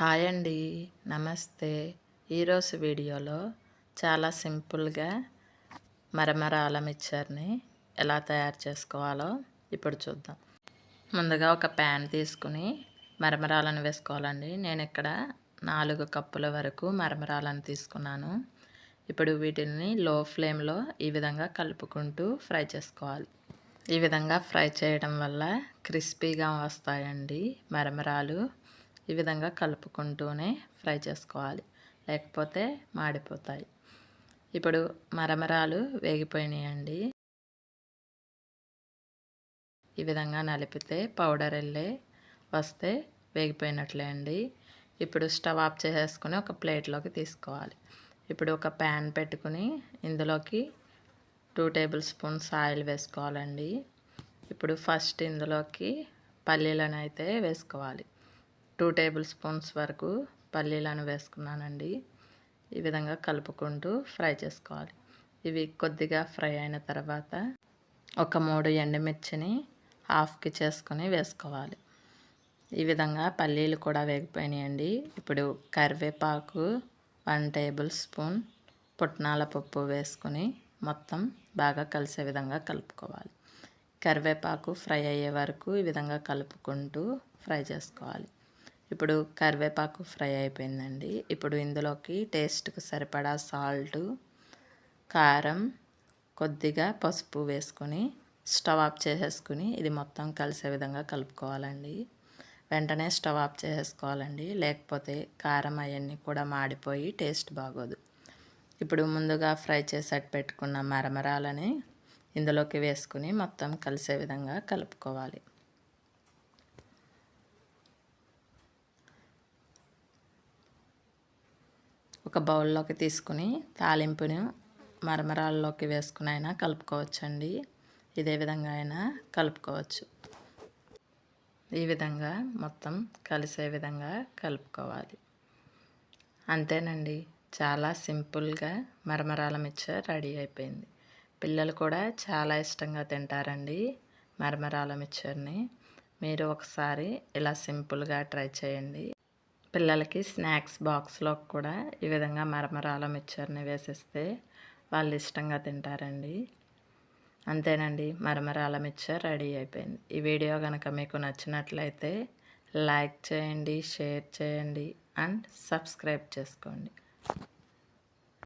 Hi అండి. నమస్తే. ఈరోజు వీడియోలో చాలా సింపుల్గా మరమరాల మిక్చర్ని ఎలా తయారు చేసుకోవాలో ఇప్పుడు చూద్దాం. ముందుగా ఒక ప్యాన్ తీసుకుని మరమరాలను వేసుకోవాలండి. నేను ఇక్కడ నాలుగు కప్పుల వరకు మరమరాలను తీసుకున్నాను. ఇప్పుడు వీటిని లో ఫ్లేమ్లో ఈ విధంగా కలుపుకుంటూ ఫ్రై చేసుకోవాలి. ఈ విధంగా ఫ్రై చేయడం వల్ల క్రిస్పీగా వస్తాయండి మరమరాలు. ఈ విధంగా కలుపుకుంటూనే ఫ్రై చేసుకోవాలి. లేకపోతే మాడిపోతాయి. ఇప్పుడు మరమరాలు వేగిపోయినాయండి. ఈ విధంగా నలిపితే పౌడర్ వెళ్ళే వస్తే వేగిపోయినట్లే అండి ఇప్పుడు స్టవ్ ఆఫ్ చేసేసుకుని ఒక ప్లేట్లోకి తీసుకోవాలి. ఇప్పుడు ఒక ప్యాన్ పెట్టుకుని ఇందులోకి టూ టేబుల్ స్పూన్స్ ఆయిల్ వేసుకోవాలండి. ఇప్పుడు ఫస్ట్ ఇందులోకి పల్లీలను అయితే వేసుకోవాలి. టూ టేబుల్ స్పూన్స్ వరకు పల్లీలను వేసుకున్నానండి. ఈ విధంగా కలుపుకుంటూ ఫ్రై చేసుకోవాలి. ఇవి కొద్దిగా ఫ్రై అయిన తర్వాత ఒక మూడు ఎండుమిర్చిని హాఫ్కి చేసుకొని వేసుకోవాలి. ఈ విధంగా పల్లీలు కూడా వేగిపోయినాయండి. ఇప్పుడు కరివేపాకు వన్ టేబుల్ స్పూన్ పుట్నాల పప్పు వేసుకొని మొత్తం బాగా కలిసే విధంగా కలుపుకోవాలి. కరివేపాకు ఫ్రై అయ్యే వరకు ఈ విధంగా కలుపుకుంటూ ఫ్రై చేసుకోవాలి. ఇప్పుడు కరివేపాకు ఫ్రై అయిపోయిందండి. ఇప్పుడు ఇందులోకి టేస్ట్కి సరిపడా సాల్ట్ కారం కొద్దిగా పసుపు వేసుకొని స్టవ్ ఆఫ్ చేసేసుకుని ఇది మొత్తం కలిసే విధంగా కలుపుకోవాలండి. వెంటనే స్టవ్ ఆఫ్ చేసేసుకోవాలండి. లేకపోతే కారం అవన్నీ కూడా మాడిపోయి టేస్ట్ బాగోదు. ఇప్పుడు ముందుగా ఫ్రై చేసేట్టు పెట్టుకున్న మరమరాలని ఇందులోకి వేసుకుని మొత్తం కలిసే విధంగా కలుపుకోవాలి. ఒక బౌల్లోకి తీసుకుని తాలింపుని మరమరాల్లోకి వేసుకుని అయినా కలుపుకోవచ్చండి. ఇదే విధంగా అయినా కలుపుకోవచ్చు. ఈ విధంగా మొత్తం కలిసే విధంగా కలుపుకోవాలి. అంతేనండి చాలా సింపుల్గా మరమరాల మిక్చర్ రెడీ అయిపోయింది. పిల్లలు కూడా చాలా ఇష్టంగా తింటారండి మరమరాల మిక్చర్ని మీరు ఒకసారి ఇలా సింపుల్గా ట్రై చేయండి. పిల్లలకి స్నాక్స్ బాక్స్లో కూడా ఈ విధంగా మరమరాల మిక్చర్ని వేసేస్తే వాళ్ళు ఇష్టంగా తింటారండి. అంతేనండి మరమరాల మిక్చర్ రెడీ అయిపోయింది. ఈ వీడియో కనుక మీకు నచ్చినట్లయితే లైక్ చేయండి షేర్ చేయండి అండ్ సబ్స్క్రైబ్ చేసుకోండి.